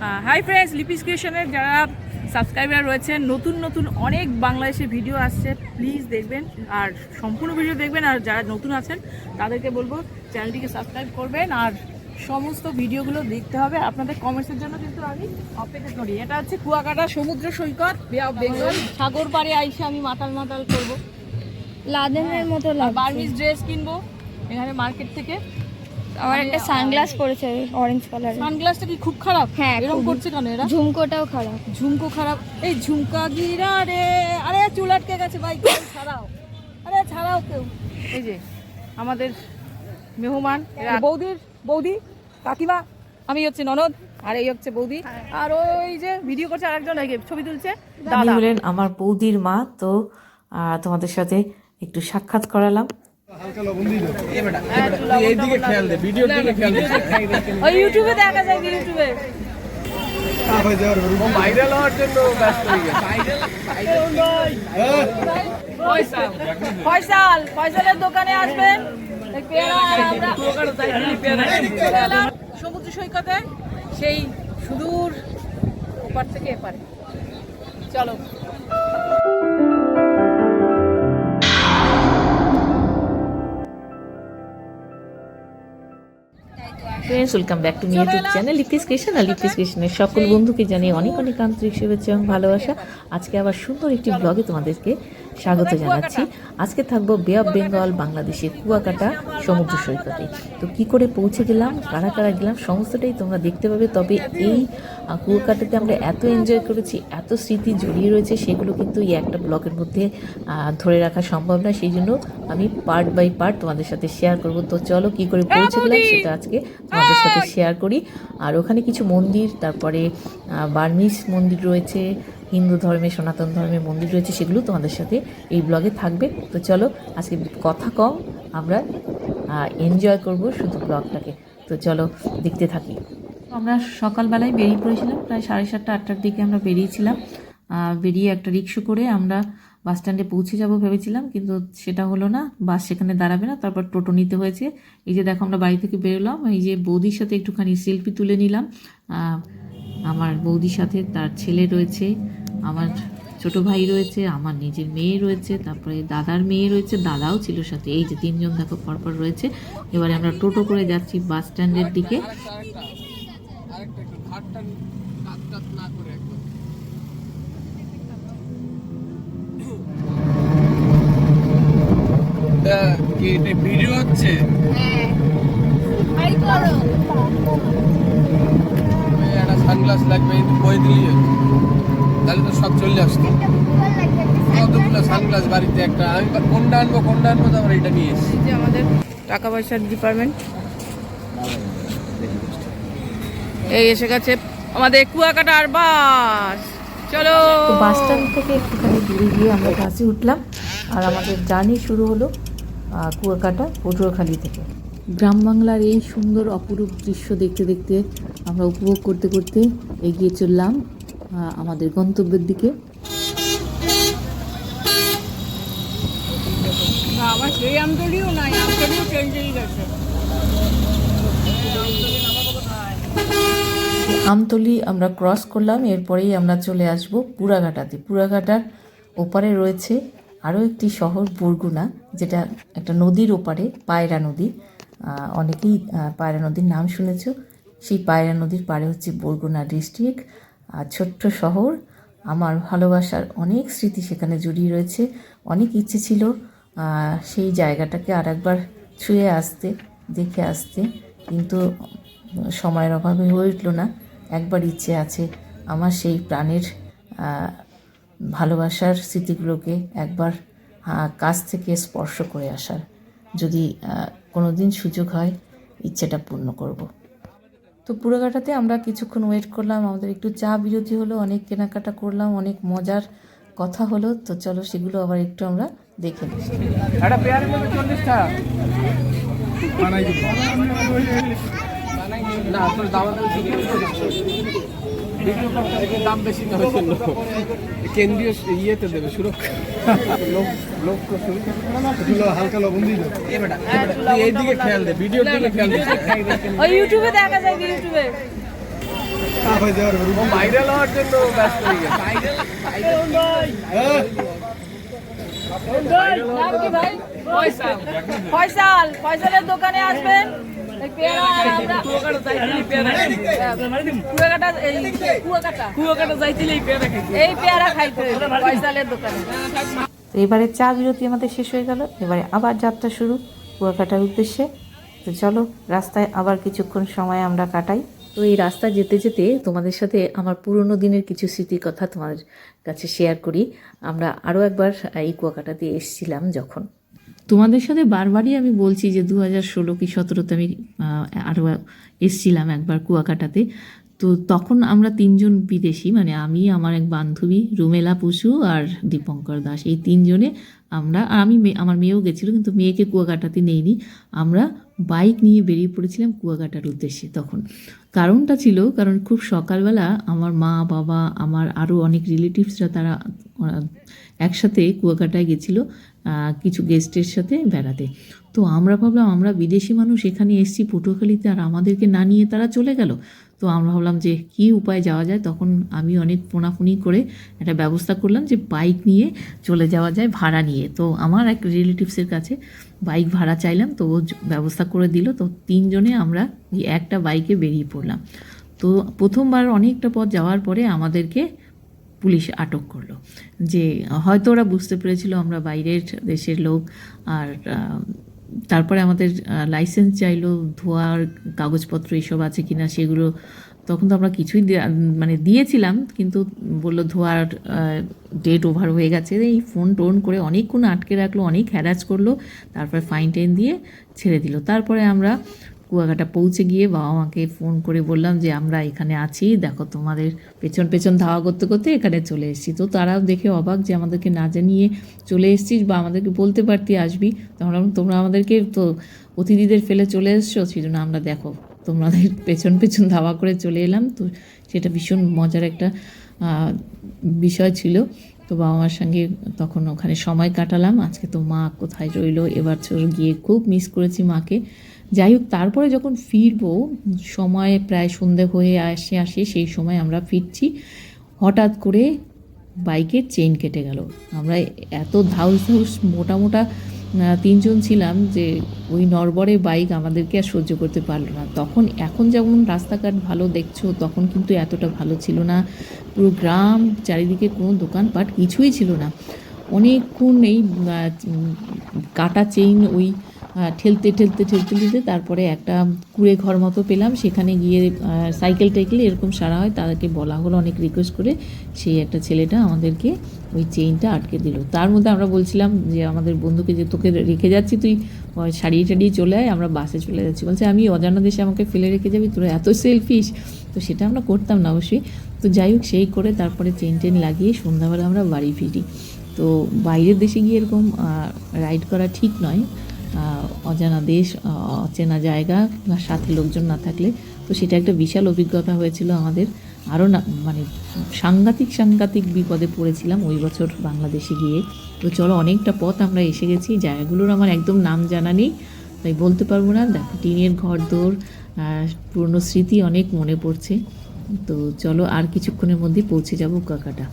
Hi friends Lipi's ক্রিয়েশনের যারা subscriber রয়েছেন নতুন নতুন অনেক বাংলাদেশের ভিডিও আসছে প্লিজ দেখবেন আর সম্পূর্ণ ভিডিও দেখবেন আর যারা নতুন আছেন তাদেরকে বলব চ্যানেলটিকে সাবস্ক্রাইব করবেন আর সমস্ত ভিডিওগুলো দেখতে হবে। আপনাদের কমেন্টসের জন্য কিন্তু আমি অপেক্ষা করি। এটা হচ্ছে কুয়াকাটা সমুদ্র সৈকত বেঙ্গল সাগর পাড়ে আইসে আমি মাতাল মাতাল করব। লাদেনের মতো বার্মিস ড্রেস কিনবো এখানে মার্কেট থেকে। আমার একটা সানগ্লাস পরেছে অরেঞ্জ কালারের সানগ্লাসটা কি খুব খারাপ? হ্যাঁ, এরকম করছে কেন এরা? ঝুমকোটাও খারাপ। ঝুমকো খারাপ। এই ঝুমকা গিরা রে। আরে চুল আটকে গেছে ভাই ছাড়াও। আরে ছাড়াও কেউ। এই যে আমাদের মেহমান বৌদির বৌদি কাকিমা আমি হচ্ছে ননদ আর এই হচ্ছে বৌদি। আর ওই যে ভিডিও করছে আরেকজন ছবি তুলছে দাদা। হলেন আমার বৌদির মা তো আহ, তোমাদের সাথে একটু সাক্ষাৎ করালাম। এইদিকে খেয়াল দে ভিডিওর দিকে খেয়াল দে। ওই ইউটিউবে দেখা যায় ইউটিউবে? ভাইরাল হওয়ার জন্য ব্যস্ত হয়ে গেছে। ফয়সাল। ফয়সালের দোকানে আসবেন সমুদ্র সৈকতে সেই সুদূর ওপার থেকে এপারে। চলো। Friends welcome back to me YouTube channel Lipis Krishna আর লিপিস কৃষ্ণের সকল বন্ধুকে জানিয়ে অনেক অনেক আন্তরিক শুভেচ্ছা এবং ভালোবাসা। আজকে আবার সুন্দর একটি ব্লগে তোমাদেরকে স্বাগত জানাচ্ছি। আজকে থাকব বে অফ বেঙ্গল বাংলাদেশের কুয়াকাটা সমুদ্র সৈকতে। তো কি করে পৌঁছে গেলাম? কারা কারা গেলাম? সমস্তটাই তোমরা দেখতে পাবে। তবে এই কুয়াকাটাতে আমরা এত এনজয় করেছি এত স্মৃতি জড়িয়ে রয়েছে সেগুলো কিন্তু এই একটা ব্লগের মধ্যে ধরে রাখা সম্ভব না সেই জন্য আমি পার্ট বাই পার্ট তোমাদের সাথে শেয়ার করব। তো চলো কি করে পৌঁছে গেলাম সেটা আজকে তোমাদের সাথে শেয়ার করি। আর ওখানে কিছু মন্দির তারপরে বার্মিস মন্দির রয়েছে হিন্দু ধর্মে সনাতন ধর্মের মন্দির রয়েছে সেগুলো তোমাদের সাথে এই ব্লগে থাকবে। তো চলো আজকে কথা কম আমরা এনজয় করব শুধু ব্লগটাকে। তো চলো দেখতে থাকি। আমরা সকালবেলায় বেরিয়ে পড়েছিলাম, প্রায় সাড়ে সাতটা, আটটার দিকে আমরা বেরিয়েছিলাম। বেরিয়ে একটা রিক্সা করে আমরা বাস স্ট্যান্ডে পৌঁছে যাব ভেবেছিলাম, কিন্তু সেটা হলো না, বাস সেখানে দাঁড়াবে না, তারপর টোটো নিতে হয়েছে। এই যে দেখো আমরা বাড়ি থেকে বেরোলাম, এই যে বৌদির সাথে একটুখানি সেলফি তুলে নিলাম। আমার বৌদির সাথে তার ছেলে রয়েছে, আমার ছোট ভাই রয়েছে আমার নিজের মেয়ে রয়েছে তারপরে দাদার মেয়ে রয়েছে দাদাও ছিল সাথে এই যে তিনজন দেখো পরপর রয়েছে। এবারে আমরা টোটো করে যাচ্ছি বাস স্ট্যান্ডের দিকে। আরেকটা একটু ঘাটটা সানগ্লাস লাগবে এই বই দিলি তাহলে তো সব চলে আসতো। কতগুলো সানগ্লাস বাড়িতে একটা। আমি কোনটা আনব কোনটা আনব? তো তারপর এটা নিয়ে এসেছি। যে আমাদের টাকা পয়সার ডিপার্টমেন্ট এই এসে গেছে আমাদের কুয়াকাটার বাস। চলো। বাস স্ট্যান্ড থেকে একটুখানি দূরে গিয়ে আমরা বাসে উঠলাম। আর আমাদের জার্নি শুরু হলো কুয়াকাটা পটুয়াখালী থেকে। গ্রাম বাংলার এই সুন্দর অপরূপ দৃশ্য দেখতে দেখতে আমরা উপভোগ করতে করতে এগিয়ে চললাম আমাদের গন্তব্যের দিকে। আমতলি আমরা ক্রস করলাম এরপরেই আমরা চলে আসব পুরাঘাটাতে। পুরাঘাটার ওপারে রয়েছে আরও একটি শহর বরগুনা যেটা একটা নদীর ওপারে পায়রা নদী। অনেকেই পায়রা নদীর নাম শুনেছ। সেই পায়রা নদীর পাড়ে হচ্ছে বরগুনা ডিস্ট্রিক্ট আর ছোট্ট শহর। আমার ভালোবাসার অনেক স্মৃতি সেখানে জড়িয়ে রয়েছে। অনেক ইচ্ছে ছিল সেই জায়গাটাকে আর একবার ছুঁয়ে আসতে, দেখে আসতে। কিন্তু সময়ের অভাবে হয়ে উঠল না। একবার ইচ্ছে আছে আমার সেই প্রাণের ভালোবাসার স্মৃতিগুলোকে একবার কাছ থেকে স্পর্শ করে আসার। যদি কোনো দিন সুযোগ হয় ইচ্ছেটা পূর্ণ করব। তো পুরোঘাটাতে আমরা কিছুক্ষণ ওয়েট করলাম, আমাদের একটু চা বিরতি হলো, অনেক কেনাকাটা করলাম, অনেক মজার কথা হলো, তো চলো সেগুলো আবার একটু আমরা দেখে নিই। দাম কেন্দ্রীয় ইয়েতে দেবে, সুরক্ষা। হালকা লবণ দিয়ে দেবে এ বেটা এ বেটা, তুই এইদিকে খেয়াল দে ভিডিওর দিকে খেয়াল দে ওই ইউটিউবে দেখা যায় ইউটিউবে ভাইরাল হওয়ার জন্য ব্যস্ত হয়ে গেছে নাম ফয়সাল ফয়সালের দোকানে আসবেন। এবারে চা বিরতি আমাদের শেষ হয়ে গেল। এবারে আবার যাত্রা শুরু কুয়াকাটার উদ্দেশ্যে। তো চলো, রাস্তায় আবার কিছুক্ষণ সময় আমরা কাটাই। তো এই রাস্তা যেতে যেতে তোমাদের সাথে আমার পুরনো দিনের কিছু স্মৃতির কথা তোমাদের কাছে শেয়ার করি। আমরা আরও একবার এই কুয়াকাটাতে এসেছিলাম যখন। তোমাদের সাথে বারবারই আমি বলছি যে দু হাজার ষোলো কি সতেরোতে আমি আরও এসছিলাম একবার কুয়াকাটাতে। তো তখন আমরা তিনজন বিদেশি মানে আমি, আমার এক বান্ধবী, রুমেলা পশু আর দীপঙ্কর দাস। এই তিনজনে আমরা, আর আমি আমার মেয়েও গেছিল, কিন্তু মেয়েকে কুয়াকাটাতে নেইনি। আমরা বাইক নিয়ে বেরিয়ে পড়েছিলাম কুয়াকাটার উদ্দেশ্যে তখন। কারণটা ছিল, কারণ খুব সকালবেলা আমার মা, বাবা, আমার আরও অনেক রিলেটিভসরা তারা একসাথে কুয়াকাটায় গেছিল। কিছু গেস্টের সাথে বেড়াতে। তো আমরা ভাবলাম, আমরা বিদেশি মানুষ এখানে এসছি পটুয়াখালীতে আর আমাদেরকে না নিয়ে তারা চলে গেল। তো আমরা ভাবলাম যে কী উপায় যাওয়া যায়? তখন আমি অনেক ফোনাফুনি করে একটা ব্যবস্থা করলাম যে বাইক নিয়ে চলে যাওয়া যায় ভাড়া নিয়ে। তো আমার এক রিলেটিভসের কাছে বাইক ভাড়া চাইলাম, তো ও ব্যবস্থা করে দিল। তো তিনজনে আমরা একটা বাইকে বেরিয়ে পড়লাম। তো প্রথমবার অনেকটা পথ যাওয়ার পরে আমাদেরকে পুলিশ আটক করল। যে, হয়তো ওরা বুঝতে পেরেছিল আমরা বাইরের দেশের লোক আর তারপরে আমাদের লাইসেন্স চাইলো, ধোয়ার কাগজপত্র এসব আছে কি না সেগুলো তখন তো আমরা কিছুই মানে দিয়েছিলাম কিন্তু বলল ধোয়ার ডেট ওভার হয়ে গেছে। এই ফোন টোন করে অনেকক্ষণ আটকে রাখল, অনেক হ্যারাস করল, তারপরে ফাইন টেন দিয়ে ছেড়ে দিল। তারপরে আমরা কুয়াকাটা পৌঁছে গিয়ে বাবা মাকে ফোন করে বললাম যে, আমরা এখানে আছি। দেখো তোমাদের পেছন পেছন ধাওয়া করতে করতে এখানে চলে এসেছি। তো তারাও দেখে অবাক যে, আমাদেরকে না জানিয়ে চলে এসেছিস বা আমাদেরকে বলতে পারতি আসবি। তখন তোমরা আমাদেরকে তো অতিথিদের ফেলে চলে এসছো। সেই জন্য আমরা দেখো, তোমাদের পেছন পেছন ধাওয়া করে চলে এলাম। তো সেটা ভীষণ মজার একটা বিষয় ছিল। তো বাবা মার সঙ্গে তখন ওখানে সময় কাটালাম। আজকে তো মা কোথায় রইল? এবার গিয়ে খুব মিস করেছি মাকে। যাই হোক, তারপরে যখন ফিরবো, সময় প্রায় সন্ধে হয়ে আসে আসে, সেই সময় আমরা ফিরছি। হঠাৎ করে বাইকের চেইন কেটে গেল। আমরা এত ধাউস ধাউস মোটা মোটা তিনজন ছিলাম যে ওই নরবরে বাইক আমাদেরকে আর সহ্য করতে পারল না। তখন এখন যেমন রাস্তাঘাট ভালো দেখছ, তখন কিন্তু এতটা ভালো ছিল না। পুরো গ্রাম চারিদিকে কোনো দোকানপাট কিছুই ছিল না। অনেকক্ষণ এই কাটা চেইন ওই ঠেলতে ঠেলতে ঠেলতে ঠেলতে তারপরে একটা কুড়ে ঘর মতো পেলাম। সেখানে গিয়ে সাইকেল টাইকেল এরকম সারা হয়, তাদেরকে বলা হলো অনেক রিকোয়েস্ট করে। সেই একটা ছেলেটা আমাদেরকে ওই চেইনটা আটকে দিল। তার মধ্যে আমরা বলছিলাম যে, আমাদের বন্ধুকে যে তোকে রেখে যাচ্ছি, তুই সারিয়ে টারিয়ে চলে আয়, আমরা বাসে চলে যাচ্ছি। বলছে, আমি অজানা দেশে আমাকে ফেলে রেখে যাবি, তোরা এত সেলফিশ তো সেটা আমরা করতাম না অবশ্যই। তো যাই হোক, সেই করে তারপরে চেন টেন লাগিয়ে সন্ধ্যাবেলা আমরা বাড়ি ফিরি। তো বাইরের দেশে গিয়ে এরকম রাইড করা ঠিক নয়। অজানা দেশ অচেনা জায়গা বা সাথে লোকজন না থাকলে। তো সেটা একটা বিশাল অভিজ্ঞতা হয়েছিল আমাদের। আরও না মানে সাংঘাতিক সাংঘাতিক বিপদে পড়েছিলাম ওই বছর বাংলাদেশে গিয়ে। তো চলো, অনেকটা পথ আমরা এসে গেছি। জায়গাগুলোর আমার একদম নাম জানা নেই, তাই বলতে পারব না। দেখো, টিনের ঘর দৌড় পুরনো স্মৃতি অনেক মনে পড়ছে। তো চলো, আর কিছুক্ষণের মধ্যেই পৌঁছে যাব কুয়াকাটা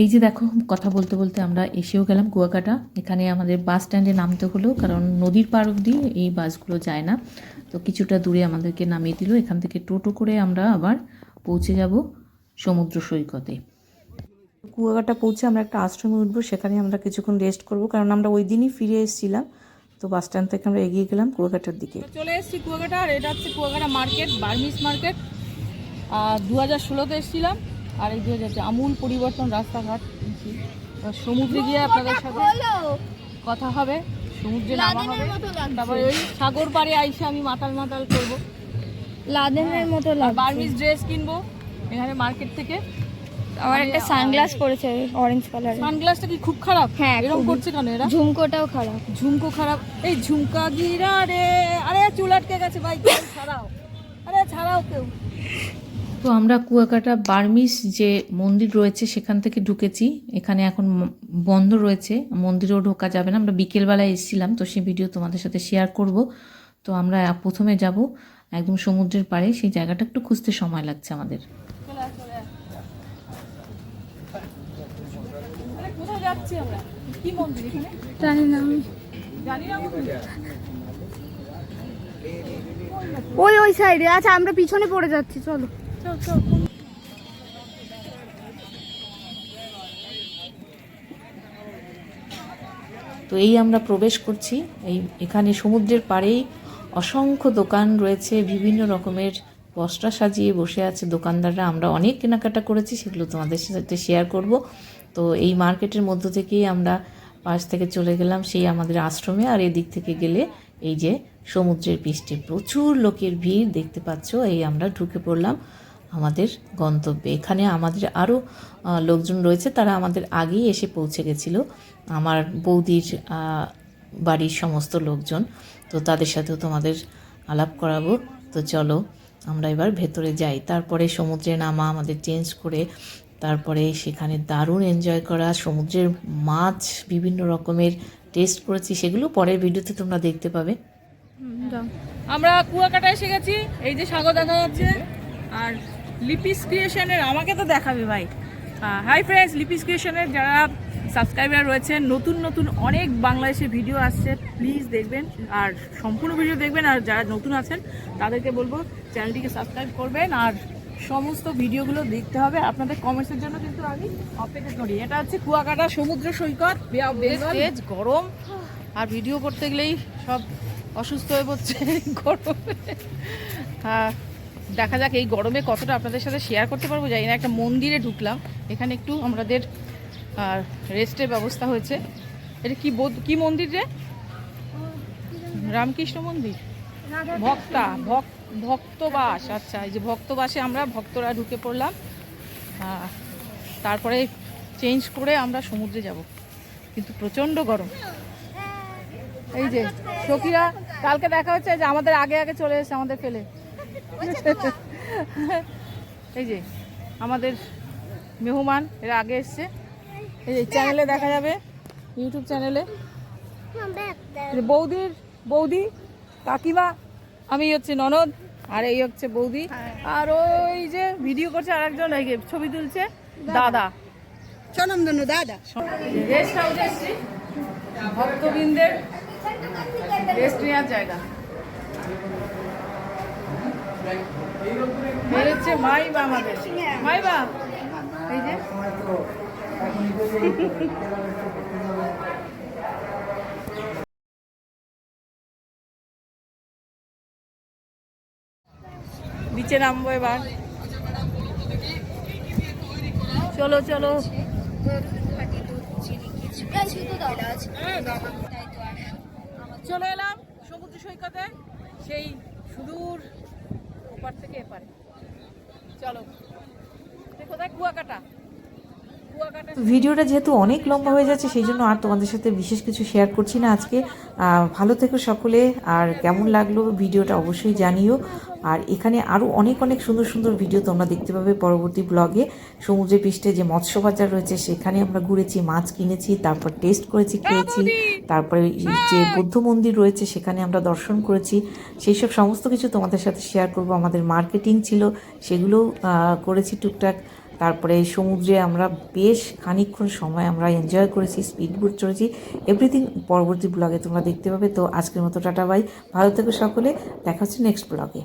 এই যে দেখো কথা বলতে বলতে আমরা এসেও গেলাম কুয়াকাটা। এখানে আমাদের বাস স্ট্যান্ডে নামতে হলো কারণ নদীর পার অবধি এই বাসগুলো যায় না। তো কিছুটা দূরে আমাদেরকে নামিয়ে দিল। এখান থেকে টোটো করে আমরা আবার পৌঁছে যাব সমুদ্র সৈকতে। কুয়াকাটা পৌঁছে আমরা একটা আশ্রমে উঠবো সেখানে আমরা কিছুক্ষণ রেস্ট করব কারণ আমরা ওই দিনই ফিরে এসেছিলাম। তো বাস স্ট্যান্ড থেকে আমরা এগিয়ে গেলাম কুয়াকাটার দিকে। চলে এসেছি কুয়াকাটা আর এটা হচ্ছে কুয়াকাটা মার্কেট বার্মিস মার্কেট। আর দু হাজার ষোলোতে এসেছিলাম। আর এই দু হাজার আমূল পরিবর্তন রাস্তাঘাট। সমুদ্রে গিয়ে আপনাদের সাথে কথা হবে। সমুদ্রে নামা হবে। তারপরে ওই সাগর পাড়ে আইসে আমি মাতাল মাতাল করব। লাদেনের মতো আর লাগছে। বার্মিস ড্রেস কিনবো এখানে মার্কেট থেকে। আমার একটা সানগ্লাস পরেছে অরেঞ্জ কালারের সানগ্লাসটা কি খুব খারাপ? হ্যাঁ, এরকম করছে কেন এরা? ঝুমকোটাও খারাপ। ঝুমকো খারাপ। এই ঝুমকা গিরা রে। আরে চুল আটকে গেছে ভাই ছাড়াও। আরে ছাড়াও কেউ। তো আমরা কুয়াকাটা বার্মিস যে মন্দির রয়েছে সেখান থেকে ঢুকেছি। এখানে এখন বন্ধ রয়েছে। মন্দিরেও ঢোকা যাবে না। আমরা বিকেলবেলায় এসেছিলাম তো সেই ভিডিও তোমাদের সাথে শেয়ার করব। তো আমরা প্রথমে যাব একদম সমুদ্রের পাড়ে। সেই জায়গাটা একটু খুঁজতে সময় লাগছে আমাদের। চলে আয়, চলে আয়। আরে, কোথায় যাচ্ছি আমরা? কি মন্দির এখানে? জানি না আমি। জানি না কোথায়। ওই ওই সাইডে আচ্ছা আমরা পিছনে পড়ে যাচ্ছি চলো। তো এই আমরা প্রবেশ করছি। এই এখানে সমুদ্রের পাড়েই অসংখ্য দোকান রয়েছে, বিভিন্ন রকমের বস্ত্রা সাজিয়ে বসে আছে দোকানদাররা। আমরা অনেক কেনাকাটা করেছি, সেগুলো তোমাদের সাথে শেয়ার করব। তো এই মার্কেটের মধ্য থেকেই আমরা পাশ থেকে চলে গেলাম সেই আমাদের আশ্রমে। আর এদিক থেকে গেলে এই যে সমুদ্রের পৃষ্ঠে প্রচুর লোকের ভিড় দেখতে পাচ্ছ, এই আমরা ঢুকে পড়লাম। আমাদের গন্তব্যে। এখানে আমাদের আরও লোকজন রয়েছে, তারা আমাদের আগেই এসে পৌঁছে গেছিল। আমার বৌদির বাড়ির সমস্ত লোকজন। তো তাদের সাথেও তোমাদের আলাপ করাবো। তো চলো, আমরা এবার ভেতরে যাই। তারপরে সমুদ্রে নামা, আমাদের চেঞ্জ করে, তারপরে সেখানে দারুণ এনজয় করা, সমুদ্রের মাছ বিভিন্ন রকমের টেস্ট করেছি, সেগুলো পরের ভিডিওতে তোমরা দেখতে পাবে। আমরা কুয়াকাটা এসে গেছি, এই যে সাগর দেখা যাচ্ছে, আর লিপিস ক্রিয়েশনের আমাকে তো দেখাবে ভাই। হাই ফ্রেন্ডস লিপিস ক্রিয়েশনের যারা সাবস্ক্রাইবার রয়েছেন নতুন নতুন অনেক বাংলাদেশে ভিডিও আসছে প্লিজ দেখবেন আর সম্পূর্ণ ভিডিও দেখবেন আর যারা নতুন আছেন তাদেরকে বলব চ্যানেলটিকে সাবস্ক্রাইব করবেন আর সমস্ত ভিডিওগুলো দেখতে হবে। আপনাদের কমেন্টসের জন্য কিন্তু আমি অপেক্ষা করি। এটা হচ্ছে কুয়াকাটা সমুদ্র সৈকত বে অফ তেজ গরম আর ভিডিও করতে গেলেই সব অসুস্থ হয়ে পড়ছে গরমে। হ্যাঁ দেখা যাক এই গরমে কতটা আপনাদের সাথে শেয়ার করতে পারব। জানি না, একটা মন্দিরে ঢুকলাম। এখানে একটু আমাদের রেস্টের ব্যবস্থা হয়েছে। এটা কি বোধ কি মন্দির রে? রামকৃষ্ণ মন্দির? ভক্তা, ভক- ভক্তবাস। আচ্ছা এই যে ভক্তবাসে আমরা, ভক্তরা ঢুকে পড়লাম। তারপরে চেঞ্জ করে আমরা সমুদ্রে যাব। কিন্তু প্রচণ্ড গরম। এই যে সখীরা, কালকে দেখা হচ্ছে যে আমাদের আগে আগে চলে এসেছে আমাদের ফেলে। এই যে আমাদের মেহমান এরা আগে এসছে। এই যে চ্যানেলে দেখা যাবে ইউটিউব চ্যানেলে বৌদির বৌদি কাকিমা আমি হচ্ছে ননদ আর এই হচ্ছে বৌদি। আর ওই যে ভিডিও করছে আর একজন এই যে ছবি তুলছে দাদা। স্বনামধন্য দাদা। রেস্ট হাউসে এসছি। ভক্তবৃন্দের রেস্ট নেওয়ার জায়গা। নিচে নামবো এবার। চলো চলো। চলে এলাম সমুদ্র সৈকতে। সেই সুদূর ওপার থেকে এপারে। চলো। দেখো কোথায় কুয়াকাটা। ভিডিওটা যেহেতু অনেক লম্বা হয়ে যাচ্ছে, সেই জন্য আর তোমাদের সাথে বিশেষ কিছু শেয়ার করছি না আজকে। ভালো থেকো সকলে, আর কেমন লাগল ভিডিওটা অবশ্যই জানিও। আর এখানে আরও অনেক অনেক সুন্দর সুন্দর ভিডিও তোমরা দেখতে পাবে পরবর্তী ব্লগে সমুদ্রের পৃষ্ঠে যে মৎস্য বাজার রয়েছে, সেখানে আমরা ঘুরেছি, মাছ কিনেছি, তারপর টেস্ট করেছি, খেয়েছি। তারপরে যে বৌদ্ধ মন্দির রয়েছে, সেখানে আমরা দর্শন করেছি। সেই সব সমস্ত কিছু তোমাদের সাথে শেয়ার করব। আমাদের মার্কেটিং ছিল, সেগুলোও করেছি টুকটাক। তারপরে সমুদ্রে আমরা বেশ খানিকক্ষণ সময় আমরা এনজয় করেছি স্পিড বোট চড়েছি। এভরিথিং পরবর্তী ব্লগে তোমরা দেখতে পাবে। তো আজকের মতো টাটা বাই ভালো থেকো সকলে। দেখা হচ্ছে নেক্সট ব্লগে